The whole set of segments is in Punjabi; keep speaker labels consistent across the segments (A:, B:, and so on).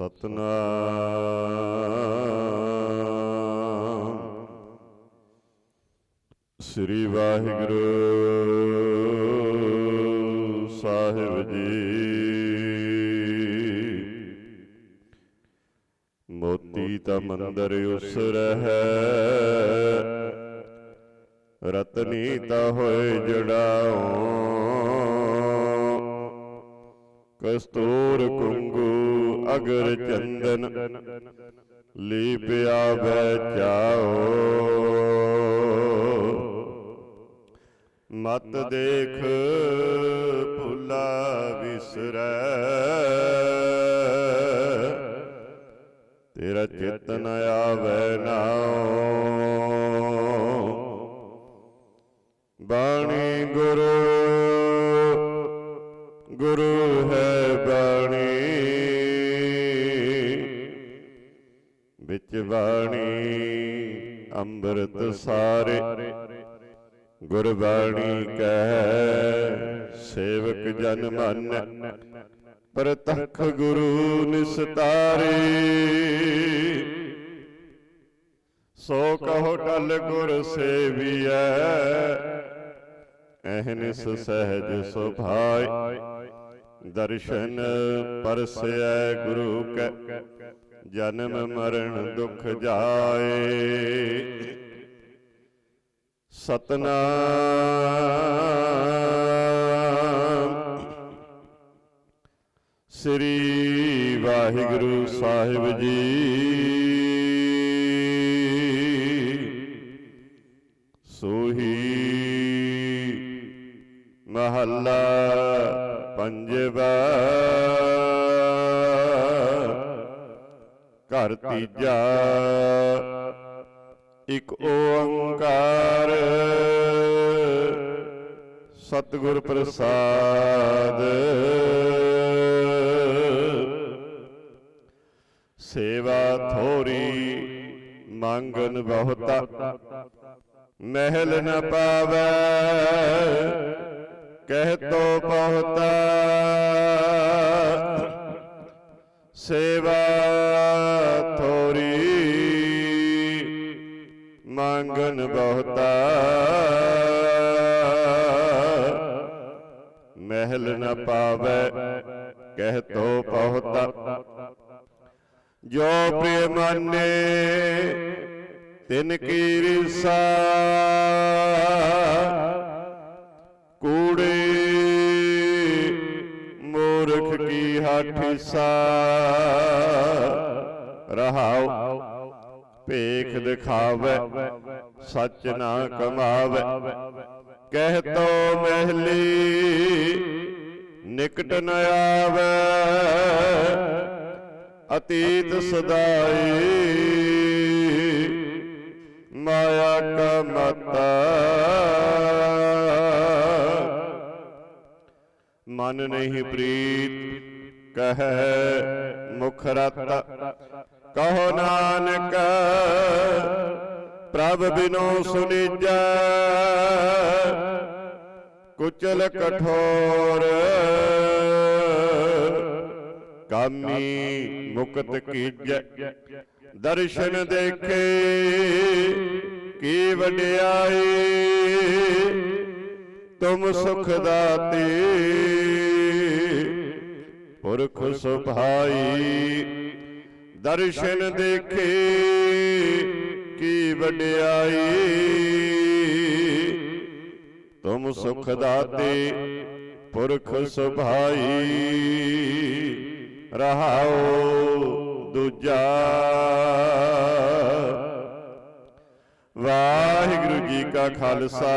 A: ਸਤਨਾਮ। ਸ੍ਰੀ ਵਾਹਿਗੁਰੂ ਸਾਹਿਬ ਜੀ। ਮੋਤੀ ਤਾਂ ਮੰਦਰ ਉਸ ਰਹਿ, ਰਤਨੀ ਤਾਂ ਹੋਏ ਜੜਾਓ ਕਸਤੂਰ ਕੁੰਗੂ ਅਗਰ ਚੰਦਨ ਲੀਪਿਆ ਬਚਾਓ ਮਤ ਦੇਖ ਭੁਲਾ ਵਿਸਰੈ। ਤੇਰਾ ਚਿਤਨ ਆਵੇ ਨਾਉ ਬਾਣੀ ਗੁਰੂ ਗੁਰੂ ਹੈ ਬਾਣੀ ਅੰਮ੍ਰਿਤ ਸਾਰੇ ਗੁਰਬਾਣੀ ਕਹਿ, ਸੇਵਕ ਜਨ ਮਨ, ਪ੍ਰਤਖ ਗੁਰੂ ਨਿਸਤਾਰੇ। ਸੋ ਕਹੋ ਟਲ ਗੁਰ ਸੇਵੀਐ ਅਹਨਿਸ ਸਹਿਜ ਸੁਭਾਈ ਦਰਸ਼ਨ ਪਰਸੈ ਗੁਰੂ ਕੈ। ਜਨਮ ਮਰਨ ਦੁਖ ਜਾਏ। ਸਤਨਾਮ। ਸ੍ਰੀ ਵਾਹਿਗੁਰੂ ਸਾਹਿਬ ਜੀ। ਸੋਹੀ ਮਹੱਲਾ ਪੰਜਵਾ। ਘਰ ਤੀਜਾ। ਇਕ ਓੰਕਾਰ। ਸਤਿਗੁਰ ਪ੍ਰਸਾਦ। ਸੇਵਾ ਥੋਰੀ ਮੰਗਨ ਬਹੁਤਾ। ਮਹਿਲ ਨ ਪਾਵੈ। ਕਹਿ ਤੋ ਬਹੁਤਾ। ਨ ਪਾਵੈ ਕਹਿ ਤੋ ਬਹੁਤਾ। ਜੋ ਪ੍ਰਿਯ ਮਾਨੇ, ਤਿਨ ਕੀ ਰਿਸਾ। ਕੂੜੇ, ਮੂਰਖ ਕੀ ਹਾਠੀਸਾ ਰਹਾਉ, ਭੇਖ ਦਿਖਾਵੇ, ਸੱਚ ਨਾ ਕਮਾਵੇ। ਕਹਿ ਤੋ ਮਹਿਲੀ ਨਿਕਟ ਨ ਆਵੇ। ਅਤੀਤ ਸਦਾਈ। ਮਾਇਆ ਕਾ ਮਤਾ। ਮਨ ਨਹੀਂ ਪ੍ਰੀਤ, ਕਹੈ ਮੁਖ ਰਤ। ਕਹੋ ਨਾਨਕ, ਪ੍ਰਭ ਬਿਨੋ ਸੁਨਿਜੈ। ਕੁਚਲ ਕਠੋਰ। ਕਾਮੀ ਮੁਕਤ ਕੀਜੈ। ਦਰਸ਼ਨ ਦੇਖੇ ਕੀ ਵਡਿਆਈ। ਤੁਮ ਸੁਖ ਦਾਤੇ। ਪੁਰਖ ਸੁਭਾਈ। ਦਰਸ਼ਨ ਦੇਖੇ। ਕੀ ਵਡਿਆਈ। ਤੁਮ ਸੁਖ ਦਾਤੇ ਪੁਰਖ ਸੁਭਾਈ ਰਹਾਉ ਦੂਜਾ। ਵਾਹਿਗੁਰੂ ਜੀ ਕਾ ਖਾਲਸਾ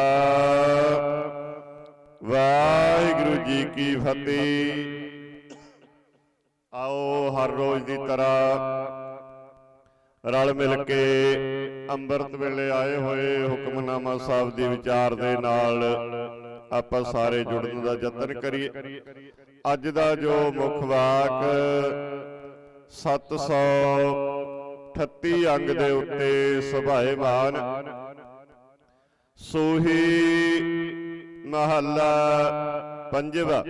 A: ਵਾਹਿਗੁਰੂ ਜੀ ਕੀ ਫਤਿਹ। ਆਓ ਹਰ ਰੋਜ਼ ਦੀ ਤਰ੍ਹਾਂ ਰਲ ਮਿਲ ਕੇ ਅੰਮ੍ਰਿਤ ਵੇਲੇ ਆਏ ਹੋਏ ਹੁਕਮਨਾਮਾ ਸਾਹਿਬ ਦੇ ਵਿਚਾਰ ਦੇ ਨਾਲ ਆਪਾਂ ਸਾਰੇ ਜੁੜਨ ਦਾ ਯਤਨ ਕਰੀਏ। ਅੱਜ ਦਾ ਜੋ ਮੁੱਖ ਵਾਕ 738 ਅੰਗ ਦੇ ਉੱਤੇ ਸੁਭਾਏਮਾਨ ਸੋਹੀ ਮਹੱਲਾ ਪੰਜਵਾ।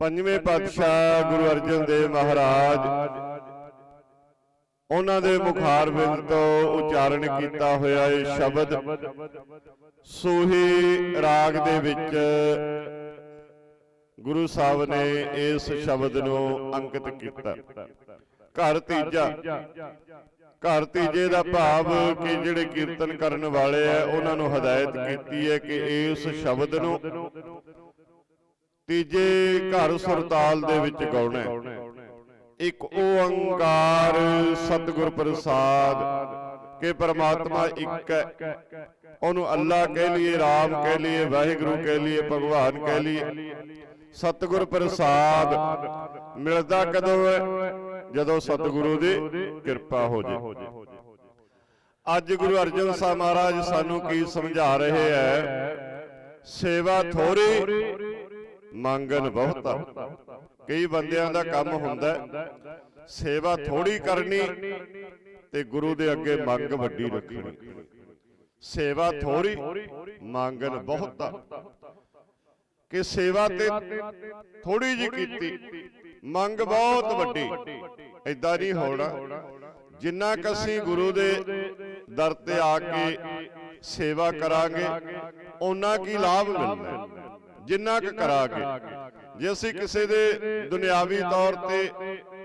A: ਪੰਜਵੇਂ ਪਾਤਸ਼ਾਹ ਗੁਰੂ ਅਰਜਨ ਦੇਵ ਮਹਾਰਾਜ ਉਹਨਾਂ ਦੇ ਮੁਖਾਰ ਬਿੰਦ ਤੋਂ ਉਚਾਰਨ ਕੀਤਾ ਹੋਇਆ ਇਹ ਸ਼ਬਦ। ਸੂਹੀ ਰਾਗ ਦੇ ਵਿੱਚ ਗੁਰੂ ਸਾਹਿਬ ਨੇ ਇਸ ਸ਼ਬਦ ਨੂੰ ਅੰਕਿਤ ਕੀਤਾ। ਘਰ ਤੀਜਾ। ਘਰ ਤੀਜੇ ਦਾ ਭਾਵ ਕਿ ਜਿਹੜੇ ਕੀਰਤਨ ਕਰਨ ਵਾਲੇ ਆ ਉਹਨਾਂ ਨੂੰ ਹਦਾਇਤ ਕੀਤੀ ਹੈ ਕਿ ਇਸ ਸ਼ਬਦ ਨੂੰ ਤੀਜੇ ਘਰ ਸੁਰਤਾਲ ਦੇ ਵਿੱਚ ਗਾਉਣਾ ਹੈ। ਇੱਕ ਓੰਕਾਰ ਸਤਿਗੁਰ ਪ੍ਰਸਾਦ, ਕਿ ਪਰਮਾਤਮਾ ਇੱਕ ਹੈ। ਉਹਨੂੰ ਅੱਲਾ ਕਹਿ ਲਈਏ, ਰਾਮ ਕਹਿ ਲਈਏ, ਵਾਹਿਗੁਰੂ ਕਹਿ ਲਈਏ, ਭਗਵਾਨ ਕਹਿ ਲਈਏ। ਸਤਿਗੁਰ ਪ੍ਰਸਾਦ ਮਿਲਦਾ ਕਦੋਂ ਹੈ? ਜਦੋਂ ਸਤਿਗੁਰੂ ਦੀ ਕਿਰਪਾ ਹੋ ਜੇ। ਅੱਜ ਗੁਰੂ ਅਰਜਨ ਸਾਹਿਬ ਮਹਾਰਾਜ ਸਾਨੂੰ ਕੀ ਸਮਝਾ ਰਹੇ ਹੈ? ਸੇਵਾ ਥੋੜੀ ਮੰਗਨ ਬਹੁਤਾ। ਕਈ ਬੰਦਿਆਂ ਦਾ ਕੰਮ ਹੁੰਦਾ ਸੇਵਾ ਥੋੜੀ ਕਰਨੀ ਤੇ ਗੁਰੂ ਦੇ ਅੱਗੇ ਮੰਗ ਵੱਡੀ ਰੱਖਣੀ। ਸੇਵਾ ਥੋੜੀ ਮੰਗਨ ਬਹੁਤਾ ਕਿ ਸੇਵਾ ਤੇ ਥੋੜੀ ਜੀ ਕੀਤੀ। ਮੰਗ ਬਹੁਤ ਵੱਡੀ। ਐਦਾਂ ਨਹੀਂ ਹੋਣਾ। ਜਿੰਨਾ ਕ ਅਸੀਂ ਗੁਰੂ ਦੇ ਦਰ ਤੇ ਆ ਕੇ ਸੇਵਾ ਕਰਾਂਗੇ ਉਹਨਾਂ ਕੀ ਲਾਭ ਮਿਲਦਾ। ਜਿੰਨਾ ਕ ਕਰਾਂਗੇ। ਜੇ ਅਸੀਂ ਕਿਸੇ ਦੇ ਦੁਨਿਆਵੀ ਤੌਰ ਤੇ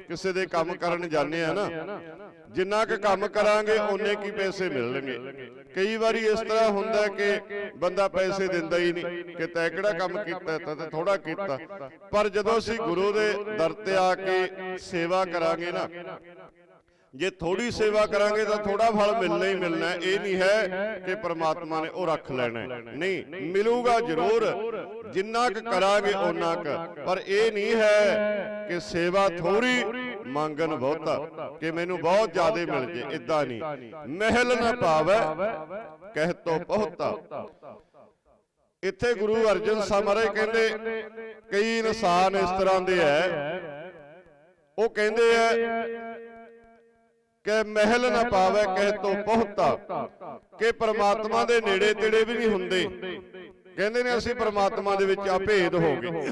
A: ਕਿਸੇ ਦੇ ਕੰਮ ਕਰਨ ਜਾਂਦੇ ਆ ਨਾ, ਜਿੰਨਾ ਕੁ ਕੰਮ ਕਰਾਂਗੇ, ਓਨੇ ਕੀ ਪੈਸੇ ਮਿਲਣਗੇ। ਕਈ ਵਾਰੀ ਇਸ ਤਰ੍ਹਾਂ ਹੁੰਦਾ ਕਿ ਬੰਦਾ ਪੈਸੇ ਦਿੰਦਾ ਹੀ ਨਹੀਂ, ਕਿ ਤੈਂ ਕਿਹੜਾ ਕੰਮ ਕੀਤਾ, ਤਾਂ ਥੋੜਾ ਕੀਤਾ। ਪਰ ਜਦੋਂ ਅਸੀਂ ਗੁਰੂ ਦੇ ਦਰ ਤੇ ਆ ਕੇ ਸੇਵਾ ਕਰਾਂਗੇ ਨਾ ਜੇ ਥੋੜੀ ਸੇਵਾ ਕਰਾਂਗੇ ਤਾਂ ਥੋੜਾ ਫਲ ਮਿਲਣਾ ਹੀ ਮਿਲਣਾ। ਇਹ ਨਹੀਂ ਹੈ ਕਿ ਪ੍ਰਮਾਤਮਾ ਨੇ ਉਹ ਰੱਖ ਲੈਣਾ। ਨਹੀਂ ਮਿਲੂਗਾ ਜ਼ਰੂਰ ਜਿੰਨਾ ਕੁ ਕਰਾਂਗੇ ਓਨਾ ਕੁ। ਪਰ ਇਹ ਨਹੀਂ ਹੈ ਕਿ ਸੇਵਾ ਥੋੜੀ ਮੰਗਨ ਬਹੁਤਾ ਕਿ ਮੈਨੂੰ ਬਹੁਤ ਜ਼ਿਆਦਾ ਮਿਲ ਜੇ ਇਦਾਂ ਨਹੀਂ। ਮਹਿਲ ਨਾ ਪਾਵੇ ਕਹਿ ਤੋ ਬਹੁਤਾ। ਇੱਥੇ ਗੁਰੂ ਅਰਜਨ ਸਾਹਿਬ ਮਹਾਰਾਜ ਕਹਿੰਦੇ ਕਈ ਇਨਸਾਨ ਇਸ ਤਰ੍ਹਾਂ ਦੇ ਹੈ। ਉਹ ਕਹਿੰਦੇ ਆ ਕਿ ਮਹਿਲ ਨਾ ਪਾਵੇ ਕਹਿ ਤੋ ਬਹੁਤਾ ਕਿ ਪ੍ਰਮਾਤਮਾ ਦੇ ਨੇੜੇ ਤੇੜੇ ਵੀ ਨਹੀਂ ਹੁੰਦੇ। ਕਹਿੰਦੇ ਨੇ ਅਸੀਂ ਪ੍ਰਮਾਤਮਾ ਦੇ ਵਿੱਚ ਅਭੇਦ ਹੋ ਗਏ।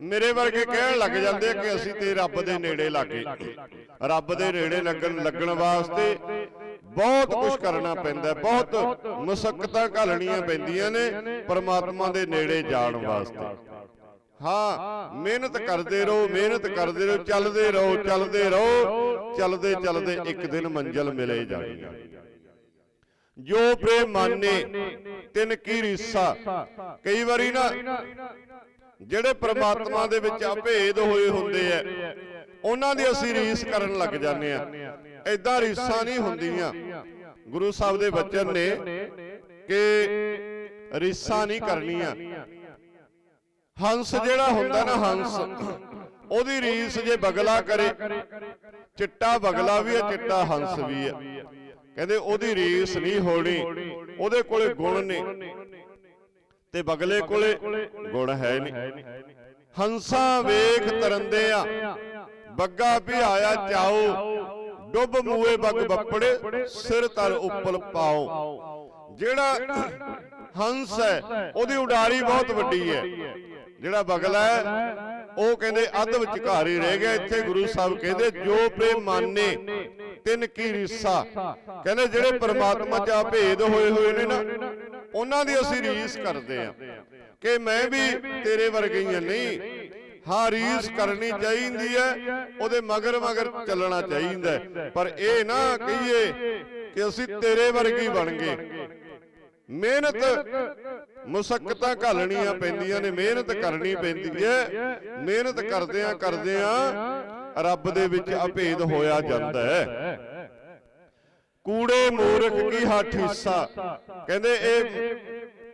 A: ਮੇਰੇ ਵਰਗੇ ਕਹਿਣ ਲੱਗ ਜਾਂਦੇ ਆ ਕਿ ਅਸੀਂ ਤੇ ਰੱਬ ਦੇ ਨੇੜੇ ਲੱਗੇ। ਰੱਬ ਦੇ ਨੇੜੇ ਲੱਗਣ ਲੱਗਣ ਵਾਸਤੇ ਬਹੁਤ ਕੁਝ ਕਰਨਾ ਪੈਂਦਾ। ਬਹੁਤ ਮੁਸ਼ਕਲਾਂ ਘਾਲਣੀਆਂ ਪੈਂਦੀਆਂ ਨੇ ਪ੍ਰਮਾਤਮਾ ਦੇ ਨੇੜੇ ਜਾਣ ਵਾਸਤੇ। ਹਾਂ ਮਿਹਨਤ ਕਰਦੇ ਰਹੋ ਮਿਹਨਤ ਕਰਦੇ ਰਹੋ ਚੱਲਦੇ ਰਹੋ ਚੱਲਦੇ ਰਹੋ ਚੱਲਦੇ ਚੱਲਦੇ ਇੱਕ ਦਿਨ ਮੰਜ਼ਲ ਮਿਲੇ ਜਾਣੀ ਜੋ ਪ੍ਰੇਮ ਮਾਨੇ ਤਿਨ ਕੀ ਰੀਸਾ ਕਈ ਵਾਰੀ ਨਾ ਜਿਹੜੇ ਪ੍ਰਮਾਤਮਾ ਦੇ ਵਿੱਚ ਅਭੇਦ ਹੋਏ ਹੁੰਦੇ ਐ ਉਹਨਾਂ ਦੀ ਅਸੀਂ ਰੀਸ ਕਰਨ ਲੱਗ ਜਾਂਦੇ ਆ। ਐਦਾਂ ਰੀਸਾਂ ਨਹੀਂ ਹੁੰਦੀਆਂ। ਗੁਰੂ ਸਾਹਿਬ ਦੇ ਬਚਨ ਨੇ ਕਿ ਰੀਸਾਂ ਨਹੀਂ ਕਰਨੀਆਂ। ਹੰਸ ਜਿਹੜਾ ਹੁੰਦਾ ਨਾ ਹੰਸ। ਉਹਦੀ ਰੀਸ ਜੇ ਬਗਲਾ ਕਰੇ ਚਿੱਟਾ ਬਗਲਾ ਵੀ ਹੈ ਚਿੱਟਾ ਹੰਸ ਵੀ ਹੈ। ਕਹਿੰਦੇ ਉਹਦੀ ਰੀਸ ਨਹੀਂ ਹੋਣੀ। ਉਹਦੇ ਕੋਲੇ ਗੁਣ ਨੇ। ਤੇ ਬਗਲੇ ਕੋਲੇ ਗੁਣ ਹੈ ਨਹੀਂ। ਹੰਸਾਂ ਵੇਖ ਤਰੰਦੇ ਆ। ਬੱਗਾ ਵੀ ਆਇਆ ਚਾਓ। ਡੁੱਬ ਮੂਏ ਬੱਗ ਬੱਪੜੇ ਸਿਰ ਤਰ ਉੱਪਲ ਪਾਓ। ਜਿਹੜਾ ਹੰਸ ਹੈ ਉਹਦੀ ਉਡਾਰੀ ਬਹੁਤ ਵੱਡੀ ਹੈ। ਜਿਹੜਾ ਬਗਲਾ ਹੈ, ਉਹ ਕਹਿੰਦੇ ਅੱਧ ਵਿਚਕਾਰ ਹੀ ਰਹਿ ਗਿਆ। ਇੱਥੇ ਗੁਰੂ ਸਾਹਿਬ ਕਹਿੰਦੇ, ਜੋ ਪ੍ਰੇਮ ਮਾਨੇ, ਤਿੰਨ ਕੀ ਰੀਸਾ। ਕਹਿੰਦੇ ਜਿਹੜੇ ਪਰਮਾਤਮਾ ਚ ਆ ਭੇਦ ਹੋਏ ਹੋਏ ਨੇ ਨਾ, ਉਹਨਾਂ ਦੀ ਅਸੀਂ ਰੀਸ ਕਰਦੇ ਆ ਕਿ ਮੈਂ ਵੀ ਤੇਰੇ ਵਰਗੀ ਹਾਂ ਨਹੀਂ, ਹਾਂ, ਰੀਸ ਕਰਨੀ ਚਾਹੀਦੀ ਹੈ, ਉਹਦੇ ਮਗਰ ਮਗਰ ਚੱਲਣਾ ਚਾਹੀਦਾ ਪਰ ਇਹ ਨਾ ਕਹੀਏ ਕਿ ਅਸੀਂ ਤੇਰੇ ਵਰਗੀ ਬਣ ਗਏ। ਮਿਹਨਤ ਮੁਸ਼ਕਲਾਂ ਘਾਲਣੀਆਂ ਪੈਂਦੀਆਂ ਨੇ ਮਿਹਨਤ ਕਰਨੀ ਪੈਂਦੀ ਹੈ। ਮਿਹਨਤ ਕਰਦਿਆਂ ਕਰਦਿਆਂ ਰੱਬ ਦੇ ਵਿੱਚ ਅਭੇਦ ਹੋਇਆ ਜਾਂਦਾ ਹੈ। ਕੂੜੇ ਮੂਰਖ ਕੀ ਹੱਠ ਹਿੱਸਾ? ਕਹਿੰਦੇ ਇਹ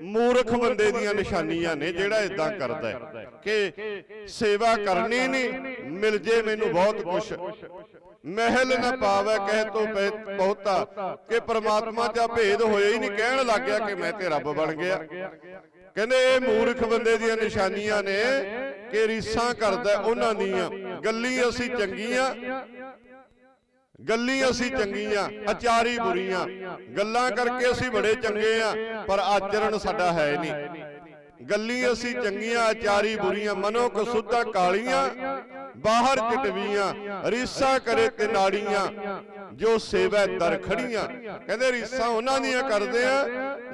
A: ਮੂਰਖ ਬੰਦੇ ਦੀਆਂ ਨਿਸ਼ਾਨੀਆਂ ਨੇ ਜਿਹੜਾ ਇਦਾਂ ਕਰਦਾ ਹੈ ਕਿ ਸੇਵਾ ਕਰਨੀ ਨਹੀਂ ਮਿਲ ਜੇ ਮੈਨੂੰ ਬਹੁਤ ਕੁਝ ਮਹਿਲ ਨਾ ਪਾਵੇ ਕਹਿ ਤੋ ਬਹੁਤਾ। ਕਿ ਪ੍ਰਮਾਤਮਾ ਚ ਭੇਦ ਹੋਇਆ ਹੀ ਨਹੀਂ ਕਹਿਣ ਲੱਗ ਗਿਆ ਕਿ ਮੈਂ ਤੇ ਰੱਬ ਬਣ ਗਿਆ। ਕਹਿੰਦੇ ਇਹ ਮੂਰਖ ਬੰਦੇ ਦੀਆਂ ਨਿਸ਼ਾਨੀਆਂ ਨੇ ਕਿ ਰੀਸਾਂ ਕਰਦਾ ਉਹਨਾਂ ਦੀਆਂ। ਗੱਲੀ ਅਸੀਂ ਚੰਗੀਆਂ। ਗੱਲੀ ਅਸੀਂ ਚੰਗੀਆਂ ਅਚਾਰੀ ਬੁਰੀਆਂ। ਗੱਲਾਂ ਕਰਕੇ ਅਸੀਂ ਬੜੇ ਚੰਗੇ ਆ ਪਰ ਆਚਰਣ ਸਾਡਾ ਹੈ ਨਹੀਂ। ਗੱਲੀ ਅਸੀਂ ਚੰਗੀਆਂ ਆਚਾਰੀ ਬੁਰੀਆਂ ਮਨੋ ਕਸੁੱਧਾ ਕਾਲੀਆਂ ਬਾਹਰ ਚਟਵੀਆਂ ਰੀਸਾਂ ਕਰੇ ਤੇ ਨਾੜੀਆਂ ਜੋ ਸੇਵੈ ਦਰ ਖੜੀਆਂ ਕਹਿੰਦੇ ਰੀਸਾਂ ਉਹਨਾਂ ਦੀਆਂ ਕਰਦੇ ਆ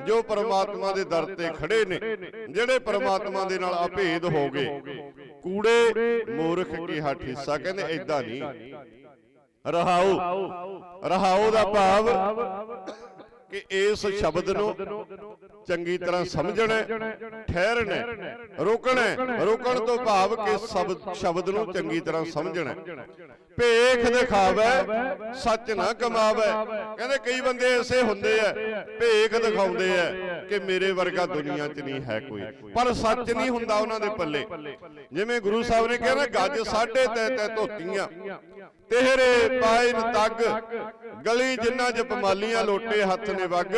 A: ਜੋ ਪਰਮਾਤਮਾ ਦੇ ਦਰ ਤੇ ਖੜੇ ਨੇ ਜਿਹੜੇ ਪਰਮਾਤਮਾ ਦੇ ਨਾਲ ਅਭੇਦ ਹੋ ਗਏ। ਕੂੜੇ ਮੂਰਖ ਕੀ ਹੱਠ ਹਿੱਸਾ ਕਹਿੰਦੇ ਐਦਾਂ ਨਹੀਂ। ਰਹਾਉ ਰਹਾਉ ਦਾ ਭਾਵ ਕਿ ਇਸ ਸ਼ਬਦ ਨੂੰ ਚੰਗੀ ਤਰ੍ਹਾਂ ਸਮਝਣਾ, ਠਹਿਰਣਾ, ਰੋਕਣਾ, ਰੋਕਣ ਤੋਂ ਭਾਵ ਕਿ ਸ਼ਬਦ ਸ਼ਬਦ ਨੂੰ ਚੰਗੀ ਤਰ੍ਹਾਂ ਸਮਝਣਾ। ਭੇਖ ਦਿਖਾਵੇ ਸੱਚ ਨਾ ਕਮਾਵੇ। ਕਹਿੰਦੇ ਕਈ ਬੰਦੇ ਐਸੇ ਹੁੰਦੇ ਆ ਭੇਖ ਦਿਖਾਉਂਦੇ ਆ ਕਿ ਮੇਰੇ ਵਰਗਾ ਦੁਨੀਆ 'ਚ ਨਹੀਂ ਹੈ ਕੋਈ। ਪਰ ਸੱਚ ਨਹੀਂ ਹੁੰਦਾ ਉਹਨਾਂ ਦੇ ਪੱਲੇ। ਜਿਵੇਂ ਗੁਰੂ ਸਾਹਿਬ ਨੇ ਕਿਹਾ ਨਾ ਗੱਜ ਸਾਢੇ ਤੈ ਤੈ ਧੋਤੀਆਂ। ਤੇਰੇ ਪਾਇਨ ਤੱਗ ਗਲੀ ਜਿੰਨਾ ਜਪਮਾਲੀਆਂ ਲੋਟੇ ਹੱਥ ਨੇ ਵਗ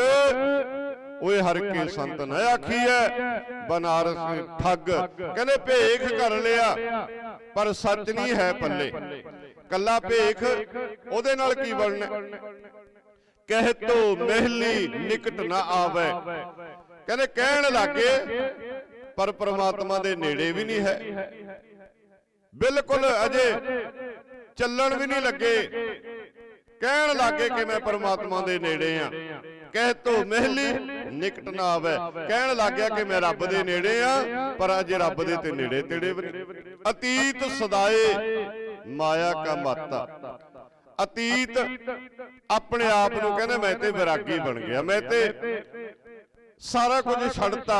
A: ਓਏ ਹਰ ਕੇ ਸੰਤ ਨਾ ਆਖੀਐ ਬਨਾਰਸ ਠੱਗ। ਕਹਿੰਦੇ ਭੇਖ ਕਰ ਲਿਆ ਪਰ ਸੱਚ ਨਹੀਂ ਹੈ ਪੱਲੇ। ਕੱਲਾ ਭੇਖ ਉਹਦੇ ਨਾਲ ਕੀ ਬਣਨਾ? ਕਹਿ ਤੋ ਮਹਿਲੀ ਨਿਕਟ ਨਾ ਆਵੇ। ਕਹਿੰਦੇ ਕਹਿਣ ਲੱਗੇ ਪਰ ਪ੍ਰਮਾਤਮਾ ਦੇ ਨੇੜੇ ਵੀ ਨਹੀਂ ਹੈ। ਬਿਲਕੁਲ ਅਜੇ ਚੱਲਣ ਵੀ ਨਹੀਂ ਲੱਗੇ। ਕਹਿਣ ਲੱਗੇ ਕਿ ਮੈਂ ਪਰਮਾਤਮਾ ਦੇ ਨੇੜੇ ਆ ਕਹਿ ਤੋ ਮਹਿਲੀ ਨਿਕਟ ਨਾ ਆਵੇ। ਕਹਿਣ ਲੱਗਿਆ ਕਿ ਮੈਂ ਰੱਬ ਦੇ ਨੇੜੇ ਆ ਪਰ ਅਜੇ ਰੱਬ ਦੇ ਤੇ ਨੇੜੇ ਤੇੜੇ ਵੀ ਅਤੀਤ ਸਦਾਏ। ਮਾਇਆ ਕਾ ਮਾਤਾ। ਅਤੀਤ ਆਪਣੇ ਆਪ ਨੂੰ ਕਹਿੰਦਾ ਮੈਂ ਤੇ ਵਿਰਾਗੀ ਬਣ ਗਿਆ। ਮੈਂ ਤੇ ਸਾਰਾ ਕੁਝ ਛੱਡਤਾ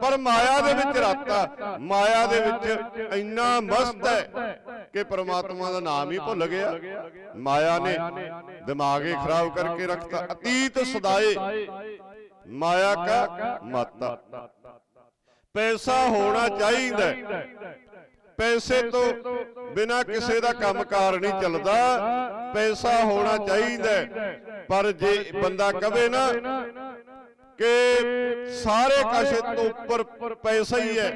A: ਪਰ ਮਾਇਆ ਦੇ ਵਿੱਚ ਰਾਤਾ ਮਾਇਆ ਦੇ ਵਿੱਚ ਇੰਨਾ ਮਸਤ ਹੈ ਕਿ ਪ੍ਰਮਾਤਮਾ ਦਾ ਨਾਮ ਹੀ ਭੁੱਲ ਗਿਆ। ਮਾਇਆ ਨੇ ਦਿਮਾਗ ਹੀ ਖਰਾਬ ਕਰਕੇ ਰੱਖਤਾ। ਅਤੀਤ ਸਦਾਏ। ਮਾਇਆ ਕਾ ਮਾਤਾ। ਪੈਸਾ ਹੋਣਾ ਚਾਹੀਦਾ। ਪੈਸੇ ਤੋਂ ਬਿਨਾ ਕਿਸੇ ਦਾ ਕੰਮਕਾਰ ਨਹੀਂ ਚੱਲਦਾ ਪੈਸਾ ਹੋਣਾ ਚਾਹੀਦਾ। ਪਰ ਜੇ ਬੰਦਾ ਕਵੇ ਨਾ ਕਿ ਸਾਰੇ ਕਾਸ਼ੇ ਤੋਂ ਉੱਪਰ ਪੈਸਾ ਹੀ ਹੈ।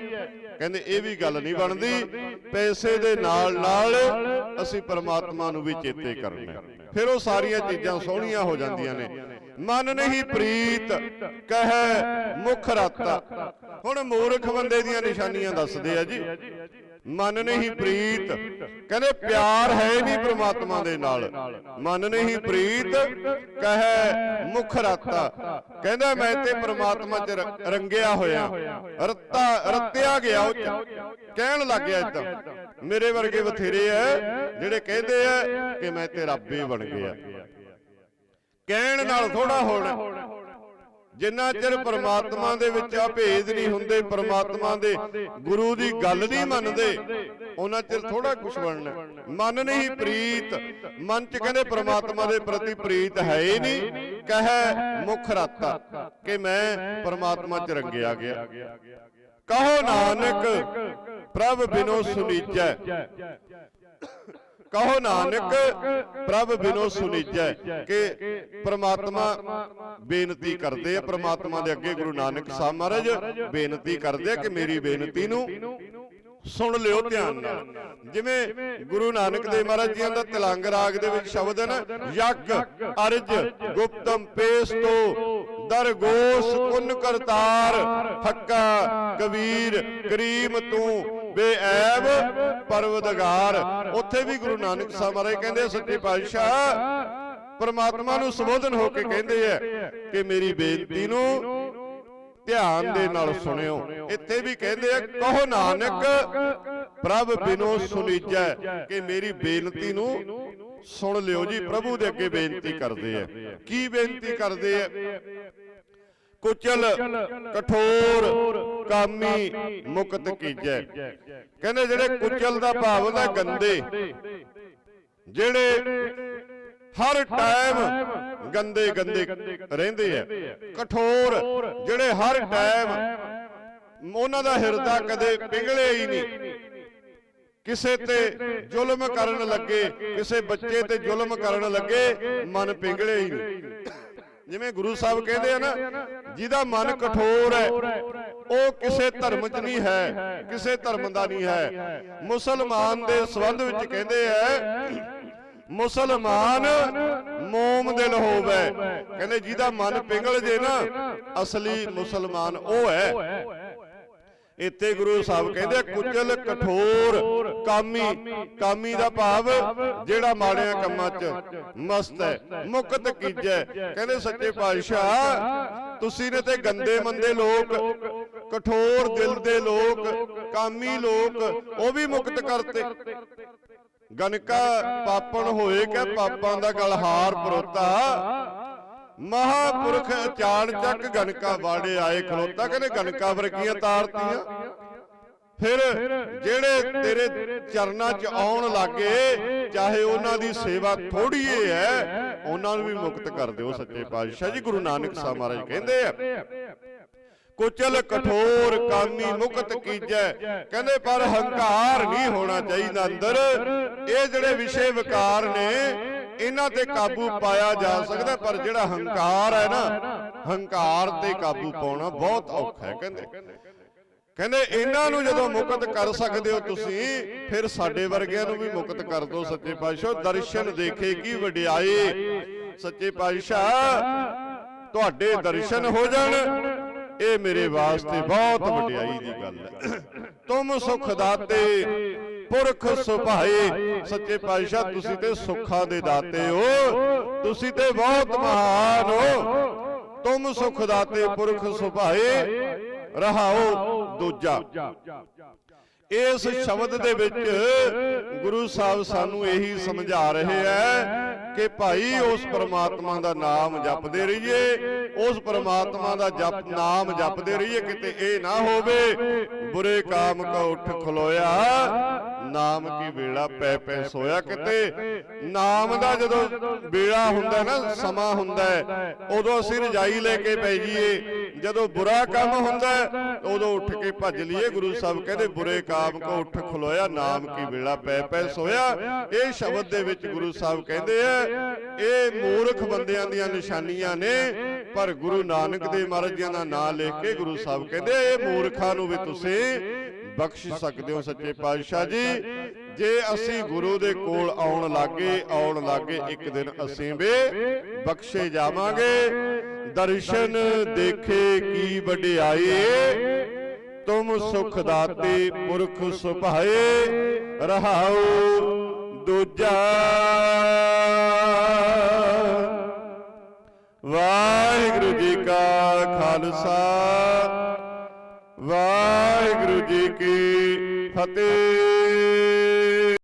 A: ਕਹਿੰਦੇ ਇਹ ਵੀ ਗੱਲ ਨਹੀਂ ਬਣਦੀ ਪੈਸੇ ਦੇ ਨਾਲ ਨਾਲ ਅਸੀਂ ਪਰਮਾਤਮਾ ਨੂੰ ਵੀ ਚੇਤੇ ਕਰਨਾ। ਫਿਰ ਉਹ ਸਾਰੀਆਂ ਚੀਜ਼ਾਂ ਸੋਹਣੀਆਂ ਹੋ ਜਾਂਦੀਆਂ ਨੇ। ਮਨ ਨਹੀਂ ਪ੍ਰੀਤ ਕਹੈ ਮੁਖ ਰਾਤਾ। ਹੁਣ ਮੂਰਖ ਬੰਦੇ ਦੀਆਂ ਨਿਸ਼ਾਨੀਆਂ ਦੱਸਦੇ ਆ ਜੀ। ਮਨ ਨਹੀਂ ਪ੍ਰੀਤ। ਕਹਿੰਦੇ ਪਿਆਰ ਹੈ ਨਹੀਂ ਪ੍ਰਮਾਤਮਾ ਦੇ ਨਾਲ। ਮਨ ਨਹੀਂ ਪ੍ਰੀਤ ਕਹੈ ਮੁਖ ਰਾਤਾ। ਕਹਿੰਦਾ ਮੈਂ ਤੇ ਪ੍ਰਮਾਤਮਾ ਚ ਰੰਗਿਆ ਹੋਇਆ। ਰੱਤਾ ਰੱਤਿਆ ਗਿਆ ਉਹ ਕਹਿਣ ਲੱਗ ਗਿਆ ਇਦਾਂ। ਮੇਰੇ ਵਰਗੇ ਬਥੇਰੇ ਐ ਜਿਹੜੇ ਕਹਿੰਦੇ ਐ ਕਿ ਮੈਂ ਤੇ ਰੱਬ ਹੀ ਬਣ ਗਿਆ। ਕਹਿਣ ਨਾਲ ਥੋੜਾ ਹੋਣਾ। ਜਿੰਨਾ ਚਿਰ ਪ੍ਰਮਾਤਮਾ ਦੇ ਵਿੱਚ ਅਭੇਦ ਨਹੀਂ ਹੁੰਦੇ ਪ੍ਰਮਾਤਮਾ ਦੇ ਗੁਰੂ ਦੀ ਗੱਲ ਨਹੀਂ ਮੰਨਦੇ ਉਹਨਾਂ ਚਿਰ ਥੋੜਾ ਕੁਝ ਬਣਨਾ। ਮਨ ਨਹੀਂ ਪ੍ਰੀਤ। ਮਨ ਚ ਕਹਿੰਦੇ ਪ੍ਰਮਾਤਮਾ ਦੇ ਪ੍ਰਤੀ ਪ੍ਰੀਤ ਹੈ ਹੀ ਨਹੀਂ ਕਹੈ ਮੁਖ ਰਾਤਾ ਕਿ ਮੈਂ ਪ੍ਰਮਾਤਮਾ ਚ ਰੰਗਿਆ ਗਿਆ। ਕਹੋ ਨਾਨਕ ਪ੍ਰਭ ਬਿਨੋ ਸੁਨੀਜੈ ਕਹੋ ਨਾਨਕ ਪ੍ਰਭ ਬਿਨੋ ਸੁਨੀਜੈ ਕਿ ਪ੍ਰਮਾਤਮਾ ਬੇਨਤੀ ਕਰਦੇ ਆ ਪ੍ਰਮਾਤਮਾ ਦੇ ਅੱਗੇ ਗੁਰੂ ਨਾਨਕ ਸਾਹਿਬ ਮਹਾਰਾਜ ਬੇਨਤੀ ਕਰਦੇ ਆ ਕਿ ਮੇਰੀ ਬੇਨਤੀ ਨੂੰ ਸੁਣ ਲਿਓ ਧਿਆਨ ਨਾਲ। ਜਿਵੇਂ ਗੁਰੂ ਨਾਨਕ ਦੇਵ ਮਹਾਰਾਜ ਜੀਆਂ ਦਾ ਤਿਲੰਗ ਰਾਗ ਦੇ ਵਿੱਚ ਸ਼ਬਦ ਹੈ ਨਾ ਯਗ ਅਰਜ ਗੁਪਤਮ ਪੇਸਤੋ ਦਰਗੋਸ ਕੁਨ ਕਰਤਾਰ ਹੱਕਾ ਕਬੀਰ ਕਰੀਮ ਤੂੰ ਬੇਐਬ ਪਰਵਦਗਾਰ ਉੱਥੇ ਵੀ ਗੁਰੂ ਨਾਨਕ ਸਾਹਿਬ ਮਹਾਰਾਜ ਕਹਿੰਦੇ ਸੱਚੇ ਪਾਤਸ਼ਾਹ, ਪਰਮਾਤਮਾ ਨੂੰ ਸੰਬੋਧਨ ਹੋ ਕੇ ਕਹਿੰਦੇ ਆ ਕਿ ਮੇਰੀ ਬੇਨਤੀ ਨੂੰ ਧਿਆਨ ਦੇ ਨਾਲ ਸੁਣਿਓ। ਇੱਥੇ ਵੀ ਕਹਿੰਦੇ ਆ, ਕਹੋ ਨਾਨਕ, ਪ੍ਰਭ ਬਿਨੋ ਸੁਨੀਜੈ, ਕਿ ਮੇਰੀ ਬੇਨਤੀ ਨੂੰ ਸੁਣ ਲਿਓ ਜੀ, ਪ੍ਰਭੂ ਦੇ ਅੱਗੇ ਬੇਨਤੀ ਕਰਦੇ ਆ। ਕੀ ਬੇਨਤੀ ਕਰਦੇ ਆ? ਕੁਚਲ ਕਠੋਰ ਕਾਮੀ ਮੁਕਤ ਕੀਜੈ। ਕਹਿੰਦੇ ਜਿਹੜੇ ਕੁਚਲ ਦਾ ਭਾਵ ਹੁੰਦਾ ਗੰਦੇ ਜਿਹੜੇ ਹਰ ਟਾਈਮ ਗੰਦੇ ਗੰਦੇ ਰਹਿੰਦੇ ਆ। ਕਠੋਰ ਜਿਹੜੇ ਹਰ ਟਾਈਮ ਉਹਨਾਂ ਦਾ ਹਿਰਦਾ ਕਦੇ ਪਿਘਲੇ ਹੀ ਨਹੀਂ। ਕਿਸੇ ਤੇ ਜ਼ੁਲਮ ਕਰਨ ਲੱਗੇ ਕਿਸੇ ਬੱਚੇ ਤੇ ਜ਼ੁਲਮ ਕਰਨ ਲੱਗੇ ਮਨ ਪਿਘਲੇ ਹੀ ਨਹੀਂ। ਜਿਵੇਂ ਗੁਰੂ ਸਾਹਿਬ ਕਹਿੰਦੇ ਆ ਨਾ ਜਿਹਦਾ ਮਨ ਕਠੋਰ ਹੈ ਉਹ ਕਿਸੇ ਧਰਮ 'ਚ ਨਹੀਂ ਹੈ ਕਿਸੇ ਧਰਮ ਦਾ ਨਹੀਂ ਹੈ। ਮੁਸਲਮਾਨ ਦੇ ਸੰਬੰਧ ਵਿੱਚ ਕਹਿੰਦੇ ਆ ਮੁਸਲਮਾਨ ਮੋਮ ਦਿਲ ਹੋਵੇ। ਕਹਿੰਦੇ ਜਿਹਦਾ ਮਨ ਪਿਘਲ ਜੇ ਨਾ ਅਸਲੀ ਮੁਸਲਮਾਨ ਉਹ ਹੈ। ਇੱਥੇ ਗੁਰੂ ਸਾਹਿਬ ਕਹਿੰਦੇ ਕੁਚਲ ਕਠੋਰ ਕਾਮੀ ਕਾਮੀ ਦਾ ਭਾਵ ਜਿਹੜਾ ਮਾੜਿਆਂ ਕੰਮਾਂ 'ਚ ਮਸਤ ਹੈ ਮੁਕਤ ਕੀਜੈ। ਕਹਿੰਦੇ ਸੱਚੇ ਪਾਤਸ਼ਾਹ ਤੁਸੀਂ ਨੇ ਤੇ ਗੰਦੇ ਮੰਦੇ ਲੋਕ ਕਠੋਰ ਦਿਲ ਦੇ ਲੋਕ ਕਾਮੀ ਲੋਕ ਉਹ ਵੀ ਮੁਕਤ ਕਰਤੇ। ਗਨਕਾ ਪਾਪਣ ਹੋਏ ਕਿ ਪਾਪਾਂ ਦਾ ਗਲਹਾਰ ਪਰੋਤਾ। ਮਹਾਪੁਰਖ ਅਚਾਨ ਚੱਕ ਗਨਕਾ ਵਾੜੇ ਆਏ ਖਲੋਤਾ ਕਹਿੰਦੇ ਗਨਕਾ ਵਰਗੀਆਂ ਤਾਰਤੀਆਂ ਫਿਰ ਜਿਹੜੇ ਤੇਰੇ ਚਰਨਾਂ 'ਚ ਆਉਣ ਲੱਗੇ ਚਾਹੇ ਉਹਨਾਂ ਦੀ ਸੇਵਾ ਥੋੜੀ ਏ ਹੈ ਉਹਨਾਂ ਨੂੰ ਵੀ ਮੁਕਤ ਕਰ ਦਿਓ ਸੱਚੇ ਪਾਤਸ਼ਾਹ ਜੀ ਗੁਰੂ ਨਾਨਕ ਸਾਹਿਬ ਮਹਾਰਾਜ ਕਹਿੰਦੇ ਆ। ਕੁਚਲ ਕਠੋਰ ਕਾਮੀ ਮੁਕਤ ਕੀਜੈ। ਕਹਿੰਦੇ ਪਰ ਹੰਕਾਰ ਨਹੀਂ ਹੋਣਾ ਚਾਹੀਦਾ ਅੰਦਰ। ਇਹ ਜਿਹੜੇ ਵਿਸ਼ੇ ਵਿਕਾਰ ਨੇ ਇਹਨਾਂ ਤੇ ਕਾਬੂ ਪਾਇਆ ਜਾ ਸਕਦਾ ਪਰ ਜਿਹੜਾ ਹੰਕਾਰ ਹੈ ਨਾ ਹੰਕਾਰ ਤੇ ਕਾਬੂ ਪਾਉਣਾ ਬਹੁਤ ਔਖਾ ਹੈ ਕਹਿੰਦੇ। ਕਹਿੰਦੇ ਇਹਨਾਂ ਨੂੰ ਜਦੋਂ ਮੁਕਤ ਕਰ ਸਕਦੇ ਹੋ ਤੁਸੀਂ ਫਿਰ ਸਾਡੇ ਵਰਗਿਆਂ ਨੂੰ ਵੀ ਮੁਕਤ ਕਰ ਦਿਓ ਸੱਚੇ ਪਾਤਸ਼ਾਹ। ਦਰਸ਼ਨ ਦੇਖੇ ਕੀ ਵਡਿਆਈ ਸੱਚੇ ਪਾਤਸ਼ਾਹ। ਤੁਹਾਡੇ ਦਰਸ਼ਨ ਹੋ ਜਾਣ ਇਹ ਮੇਰੇ ਵਾਸਤੇ ਬਹੁਤ ਵਡਿਆਈ ਦੀ ਗੱਲ ਹੈ। ਤੁਮ ਸੁਖ ਦਾਤੇ। ਪੁਰਖ ਸੁਭਾਏ ਸੱਚੇ ਪਾਤਸ਼ਾਹ ਤੁਸੀਂ ਤੇ ਸੁੱਖਾਂ ਦੇ ਦਾਤੇ ਹੋ। ਤੁਸੀਂ ਤੇ ਬਹੁਤ ਮਹਾਨ ਹੋ। ਤੁਮ ਸੁਖ ਦਾਤੇ ਪੁਰਖ ਸੁਭਾਏ ਰਹਾਓ ਦੂਜਾ। ਇਸ ਸ਼ਬਦ ਦੇ ਵਿੱਚ ਗੁਰੂ ਸਾਹਿਬ ਸਾਨੂੰ ਇਹੀ ਸਮਝਾ ਰਹੇ ਹੈ ਕਿ ਭਾਈ ਉਸ ਪਰਮਾਤਮਾ ਦਾ ਨਾਮ ਜਪਦੇ ਰਹੀਏ। ਉਸ ਪਰਮਾਤਮਾ ਦਾ ਜਪ ਨਾਮ ਜਪਦੇ ਰਹੀਏ। ਕਿਤੇ ਇਹ ਨਾ ਹੋਵੇ ਬੁਰੇ ਕਾਮ ਕਾ ਉੱਠ ਖਲੋਇਆ। ਨਾਮ ਕੀ ਵੇਲਾ ਪੈ ਪੈ ਸੋਇਆ ਕਿਤੇ? ਨਾਮ ਦਾ ਜਦੋਂ ਵੇਲਾ ਹੁੰਦਾ ਨਾ ਸਮਾਂ ਹੁੰਦਾ ਉਦੋਂ ਅਸੀਂ ਰਜਾਈ ਲੈ ਕੇ ਪੈ ਜਾਈਏ। ਜਦੋਂ ਬੁਰਾ ਕੰਮ ਹੁੰਦਾ ਉਦੋਂ ਉੱਠ ਕੇ ਭੱਜ ਲਈਏ ਗੁਰੂ ਸਾਹਿਬ ਕਹਿੰਦੇ ਬੁਰੇ ਕਾਮ ਕੋ ਉੱਠ ਖਲੋਇਆ ਨਾਮ ਕੀ ਵੇਲਾ ਪੈ ਪੈ ਸੋਇਆ। ਇਹ ਸ਼ਬਦ ਦੇ ਵਿੱਚ ਗੁਰੂ ਸਾਹਿਬ ਕਹਿੰਦੇ ਆ ਇਹ ਮੂਰਖ ਬੰਦਿਆਂ ਦੀਆਂ ਨਿਸ਼ਾਨੀਆਂ ਨੇ ਪਰ ਗੁਰੂ ਨਾਨਕ ਦੇ ਮਹਾਰਾਜਾਂ ਦਾ ਨਾਮ ਲਿਖ ਕੇ ਗੁਰੂ ਸਾਹਿਬ ਕਹਿੰਦੇ ਇਹ ਮੂਰਖਾਂ ਨੂੰ ਵੀ ਤੁਸੀਂ ਬਖਸ਼ ਸਕਦੇ ਹੋ ਸੱਚੇ ਪਾਤਸ਼ਾਹ ਜੀ। ਜੇ। ਅਸੀਂ ਗੁਰੂ ਦੇ ਕੋਲ ਆਉਣ ਲੱਗੇ ਆਉਣ ਲੱਗੇ ਇੱਕ ਦਿਨ ਅਸੀਂ ਵੀ ਬਖਸ਼ੇ ਜਾਵਾਂਗੇ। ਦਰਸ਼ਨ ਦੇਖੇ ਕੀ ਵਡਿਆਈ ਤੁਮ ਸੁਖ ਦਾਤੇ ਪੁਰਖ ਸੁਭਾਏ। ਰਹਾਉ ਦੂਜਾ। ਵਾਹਿਗੁਰੂ ਜੀ ਕਾ ਖਾਲਸਾ। ਵਾਹਿਗੁਰੂ ਜੀ ਕੀ ਫਤਿਹ।